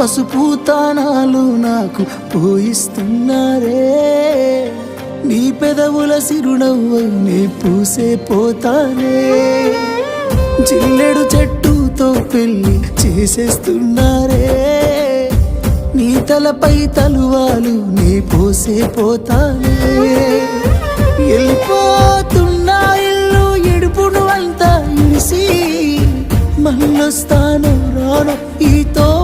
పసుపు తానాలు నాకు పోయిస్తున్నారే. నీ పెదవుల సిరునవ్వై నీ పూసే పోతానే. జిల్లెడు చెట్టుతో పెళ్ళి చేసేస్తున్నారే. నీ తలపై తలువాలు నీ పోసే పోతానే. వెళ్ళిపోతున్నా ఇల్లు ఎడుపును అంతా ఇడిసి మళ్ళొస్తాను రాను ఈతో